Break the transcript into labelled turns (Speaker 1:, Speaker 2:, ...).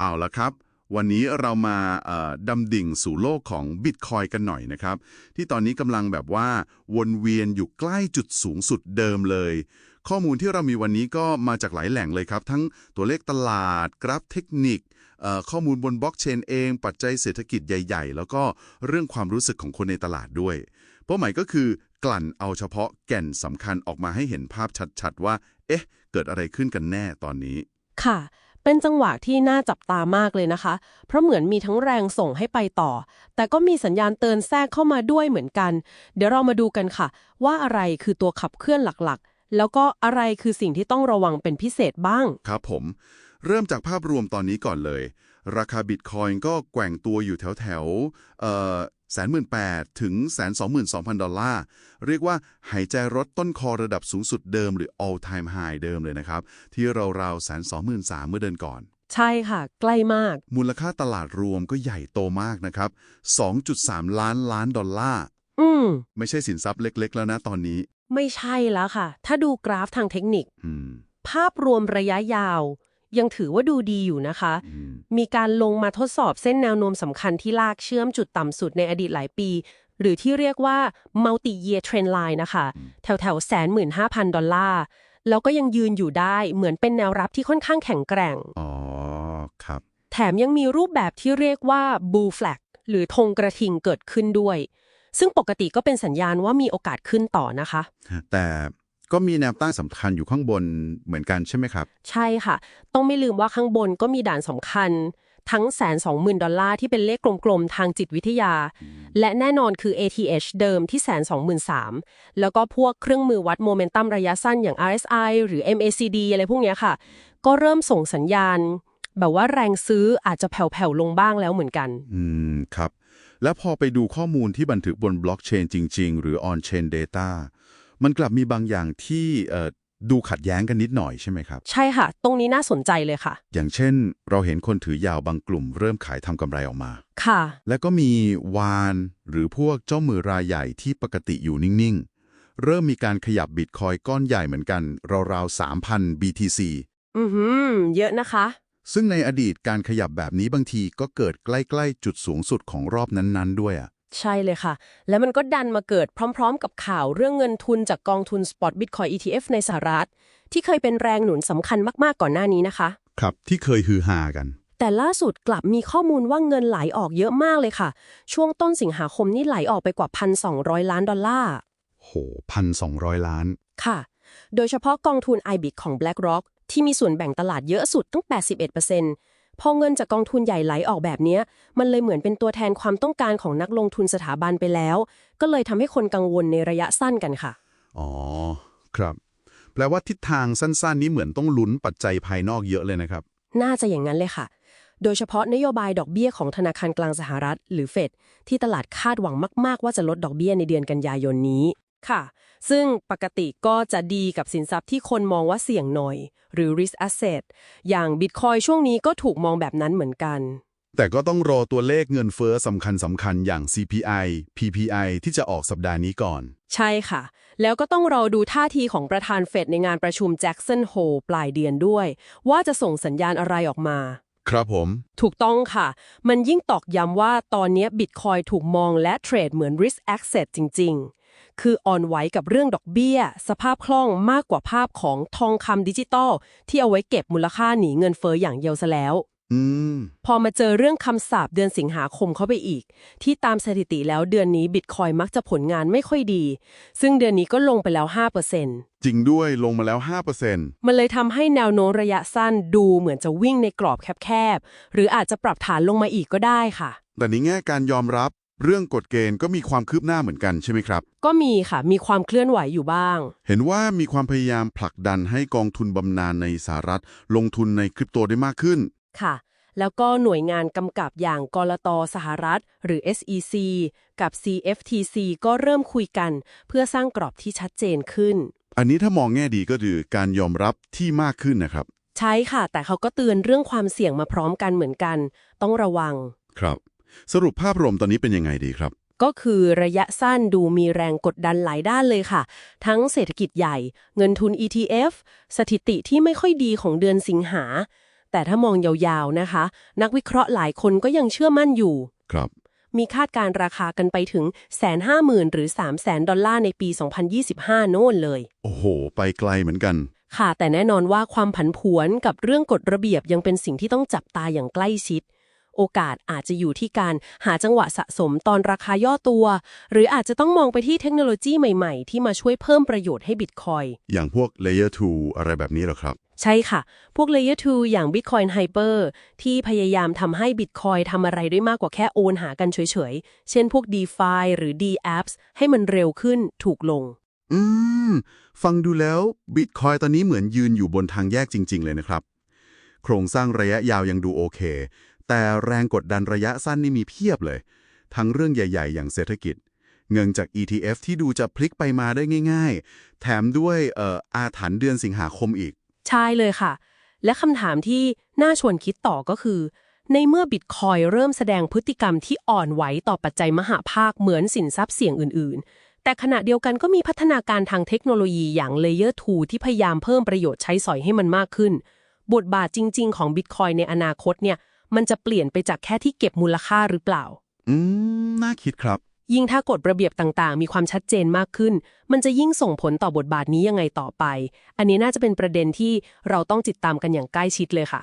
Speaker 1: เอาละครับ วันนี้เรามาดำดิ่งสู่โลกของบิตคอยกันหน่อยนะครับ ที่ตอนนี้กำลังแบบว่าวนเวียนอยู่ใกล้จุดสูงสุดเดิมเลย ข้อมูลที่เรามีวันนี้ก็มาจากหลายแหล่งเลยครับ ทั้งตัวเลขตลาด กราฟเทคนิค ข้อมูลบนบล็อกเชนเอง ปัจจัยเศรษฐกิจใหญ่ๆ แล้วก็เรื่องความรู้สึกของคนในตลาดด้วยเป้าหมายก็คือกลั่นเอาเฉพาะแก่นสำคัญออกมาให้เห็นภาพชัดๆว่า เอ๊ะ เกิดอะไรขึ้นกันแน่ตอนนี้
Speaker 2: ค่ะ เป็นจังหวะที่น่าจับตามากเลยนะคะ เพราะเหมือนมีทั้งแรงส่งให้ไปต่อ แต่ก็มีสัญญาณเตือนแทรกเข้ามาด้วยเหมือนกัน เดี๋ยวเรามาดูกันค่ะ ว่าอะไรคือตัวขับเคลื่อนหลักๆ แล้วก็อะไรคือสิ่งที่ต้องระวังเป็นพิเศษบ้าง
Speaker 1: ครับผม เริ่มจากภาพรวมตอนนี้ก่อนเลย ราคาบิตคอยน์ก็แกว่งตัวอยู่แถวแถวเอ่อ แสนหมื่นแปดถึงแสนสองหมื่นสองพันดอลลาร์ เรียกว่าหายใจรถต้นคอระดับสูงสุดเดิมหรือ all time high เดิมเลยนะครับ ที่ราวๆแสนสองหมื่นสามเมื่อเดือนก่อน
Speaker 2: ใช่ค่ะ ใกล้มาก
Speaker 1: มูลค่าตลาดรวมก็ใหญ่โตมากนะครับ 2.3 ล้านล้านดอลลาร์
Speaker 2: อืม
Speaker 1: ไม่ใช่สินทรัพย์เล็ก ๆ แล้วนะตอนนี้
Speaker 2: ไม่ใช่แล้วค่ะ ถ้าดูกราฟทางเทคนิค
Speaker 1: อืม
Speaker 2: ภาพรวมระยะยาว ยังถือว่าดูดีอยู่นะคะ
Speaker 1: อืม
Speaker 2: มีการลงมาทดสอบเส้นแนวโน้มสำคัญที่ลากเชื่อมจุดต่ำสุดในอดีตหลายปี หรือที่เรียกว่า multi year trend line นะคะ แถวแถวแสนหมื่นห้าพันดอลลาร์ แล้วก็ยังยืนอยู่ได้เหมือนเป็นแนวรับที่ค่อนข้างแข็งแกร่ง
Speaker 1: อ๋อ ครับ
Speaker 2: แถมยังมีรูปแบบที่เรียกว่า bull flag หรือธงกระทิงเกิดขึ้นด้วย ซึ่งปกติก็เป็นสัญญาณว่ามีโอกาสขึ้นต่อนะคะ
Speaker 1: แต่ ก็มีแนวตั้งสำคัญอยู่ข้างบนเหมือนกันใช่ไหมครับ
Speaker 2: ใช่ค่ะ ต้องไม่ลืมว่าข้างบนก็มีด่านสำคัญ ทั้งแสนสองหมื่นดอลลาร์ที่เป็นเลขกลมๆ ทางจิตวิทยา และแน่นอนคือ ATH เดิมที่แสนสองหมื่นสามแล้วก็พวกเครื่องมือวัดโมเมนตัมระยะสั้นอย่าง RSI หรือ MACD อะไรพวกเนี้ยค่ะ ก็เริ่มส่งสัญญาณ แบบว่าแรงซื้ออาจจะแผ่วๆลงบ้างแล้วเหมือนกัน
Speaker 1: อืมครับ แล้วพอไปดูข้อมูลที่บันทึกบนบล็อกเชนจริง ๆ หรือ on-chain data มันกลับมีบางอย่างที่เอ่อดูขัดแย้งกันนิดหน่อยใช่ไหมครับ
Speaker 2: ใช่ค่ะ ตรงนี้น่าสนใจเลยค่ะ
Speaker 1: อย่างเช่น เราเห็นคนถือยาวบางกลุ่มเริ่มขายทำกำไรออกมา
Speaker 2: ค่ะ
Speaker 1: แล้วก็มีวานหรือพวกเจ้ามือรายใหญ่ที่ปกติอยู่นิ่ง ๆ เริ่มมีการขยับบิตคอยก้อนใหญ่เหมือนกัน ราวๆ3,000 BTC
Speaker 2: อือหือ เยอะนะคะ
Speaker 1: ซึ่งในอดีตการขยับแบบนี้บางทีก็เกิดใกล้ ๆ จุดสูงสุดของรอบนั้น ๆ ด้วยอะ
Speaker 2: ใช่เลยค่ะ แล้วมันก็ดันมาเกิดพร้อม ๆ กับข่าวเรื่องเงินทุนจากกองทุน Spot Bitcoin ETF ในสหรัฐ ที่เคยเป็นแรงหนุนสำคัญมากๆก่อนหน้านี้นะคะ
Speaker 1: ครับที่เคยฮือฮากัน
Speaker 2: แต่ล่าสุดกลับมีข้อมูลว่าเงินไหลออกเยอะมากเลยค่ะ ช่วงต้นสิงหาคมนี่ไหลออกไปกว่า 1,200 ล้านดอลลาร์
Speaker 1: โหพันสองร้อยล้าน
Speaker 2: ค่ะ โดยเฉพาะกองทุน IBIT ของ BlackRock ที่มีส่วนแบ่งตลาดเยอะสุดตั้ง 81% พอเงินจากกองทุนใหญ่ไหลออกแบบเนี้ยมันเลยเหมือนเป็นตัวแทนความต้องการของนักลงทุนสถาบันไปแล้ว ก็เลยทำให้คนกังวลในระยะสั้นกันค่ะ
Speaker 1: อ๋อ ครับ แปลว่าทิศทางสั้นๆ นี้เหมือนต้องลุ้นปัจจัยภายนอกเยอะเลยนะครับ
Speaker 2: น่าจะอย่างนั้นเลยค่ะ โดยเฉพาะนโยบายดอกเบี้ยของธนาคารกลางสหรัฐ หรือเฟดที่ตลาดคาดหวังมาก ๆ ว่าจะลดดอกเบี้ยในเดือนกันยายนนี้ ค่ะ ซึ่งปกติก็จะดีกับสินทรัพย์ที่คนมองว่าเสี่ยงหน่อย หรือ risk asset อย่าง Bitcoin ช่วงนี้ก็ถูกมองแบบนั้นเหมือนกัน
Speaker 1: แต่ก็ต้องรอตัวเลขเงินเฟ้อสำคัญสำคัญอย่าง CPI PPI ที่จะออกสัปดาห์นี้ก่อน
Speaker 2: ใช่ค่ะ แล้วก็ต้องรอดูท่าทีของประธานเฟดในงานประชุมแจ็กสันโฮปลายเดือนด้วย ว่าจะส่งสัญญาณอะไรออกมา
Speaker 1: ครับผม
Speaker 2: ถูกต้องค่ะ มันยิ่งตอกย้ำว่าตอนนี้บิตคอยถูกมองและเทรดเหมือน risk asset จริง ๆ คืออ่อนไหวกับเรื่องดอกเบี้ย สภาพคล่องมากกว่าภาพของทองคำดิจิตอลที่เอาไว้เก็บมูลค่าหนีเงินเฟอ้ออย่างเดียวซะแล้ว
Speaker 1: อืม
Speaker 2: พอมาเจอเรื่องคำสาปเดือนสิงหาคมเข้าไปอีก ที่ตามสถิติแล้วเดือนนี้บิตคอยมักจะผลงานไม่ค่อยดี ซึ่งเดือนนี้ก็ลงไปแล้ว 5%
Speaker 1: จริงด้วยลงมาแล้ว 5%
Speaker 2: มันเลยทำให้แนวโน้มระยะสั้นดูเหมือนจะวิ่งในกรอบแคบๆ หรืออาจจะปรับฐานลงมาอีกก็ได้ค่ะ
Speaker 1: แต่ในแง่การยอมรับ เรื่องกฎเกณฑ์ก็มีความคืบหน้าเหมือนกันใช่ไหมครับ
Speaker 2: ก็มีค่ะ มีความเคลื่อนไหวอยู่บ้าง
Speaker 1: เห็นว่ามีความพยายามผลักดันให้กองทุนบำนาญในสหรัฐ ลงทุนในคริปโตได้มากขึ้น
Speaker 2: ค่ะ แล้วก็หน่วยงานกำกับอย่างกรตสหรัฐ หรือ SEC กับ CFTC ก็เริ่มคุยกัน เพื่อสร้างกรอบที่ชัดเจนขึ้น
Speaker 1: อันนี้ถ้ามองแง่ดีก็คือการยอมรับที่มากขึ้นนะครับ
Speaker 2: ใช่ค่ะ แต่เขาก็เตือนเรื่องความเสี่ยงมาพร้อมกันเหมือนกัน ต้องระวัง
Speaker 1: ครับ สรุปภาพรวมตอนนี้เป็นยังไงดีครับ
Speaker 2: ก็คือระยะสั้นดูมีแรงกดดันหลายด้านเลยค่ะ ทั้งเศรษฐกิจใหญ่ เงินทุน ETF สถิติที่ไม่ค่อยดีของเดือนสิงหา แต่ถ้ามองยาวๆนะคะ นักวิเคราะห์หลายคนก็ยังเชื่อมั่นอยู่
Speaker 1: ครับ
Speaker 2: มีคาดการณ์ราคากันไปถึงแสนห้าหมื่นหรือ3 0 0แสนดอลลาร์ในปี 2025 โน่นเลย
Speaker 1: โอ้โห ไปไกลเหมือนกัน
Speaker 2: ค่ะ แต่แน่นอนว่าความผันผวนกับเรื่องกฎระเบียบยังเป็นสิ่งที่ต้องจับตาอย่างใกล้ชิด โอกาสอาจจะอยู่ที่การหาจังหวะสะสมตอนราคาย่อตัว หรืออาจจะต้องมองไปที่เทคโนโลยีใหม่ๆ ที่มาช่วยเพิ่มประโยชน์ให้บิตคอย
Speaker 1: อย่างพวก Layer 2 อะไรแบบนี้เหรอครับ
Speaker 2: ใช่ค่ะ พวก Layer 2 อย่าง Bitcoin Hyper ที่พยายามทำให้ Bitcoin ทำอะไรได้มากกว่าแค่โอนหากันเฉยๆ เช่นพวก DeFi หรือ D-Apps ให้มันเร็วขึ้นถูกลง
Speaker 1: อืม ฟังดูแล้วบิตคอยตอนนี้เหมือนยืนอยู่บนทางแยกจริง ๆ เลยนะครับ โครงสร้างระยะยาวยังดูโอเค แต่แรงกดดันระยะสั้นนี่มีเพียบเลย ทั้งเรื่องใหญ่ ๆ อย่างเศรษฐกิจ เงินจาก ETF ที่ดูจะพลิกไปมาได้ง่าย ๆ แถมด้วยเอ่ออาถรรพ์เดือนสิงหาคมอีก
Speaker 2: ใช่เลยค่ะ และคำถามที่น่าชวนคิดต่อก็คือ ในเมื่อบิตคอยเริ่มแสดงพฤติกรรมที่อ่อนไหวต่อปัจจัยมหาภาคเหมือนสินทรัพย์เสี่ยงอื่น ๆ แต่ขณะเดียวกันก็มีพัฒนาการทางเทคโนโลยีอย่าง Layer 2ที่พยายามเพิ่มประโยชน์ใช้สอยให้มันมากขึ้น บทบาทจริง ๆ ของบิตคอยในอนาคตเนี่ย มันจะเปลี่ยนไปจากแค่ที่เก็บมูลค่าหรือเปล่า
Speaker 1: อืม น่าคิดครับ
Speaker 2: ยิ่งถ้ากฎระเบียบต่างๆ มีความชัดเจนมากขึ้น มันจะยิ่งส่งผลต่อบทบาทนี้ยังไงต่อไป อันนี้น่าจะเป็นประเด็นที่เราต้องติดตามกันอย่างใกล้ชิดเลยค่ะ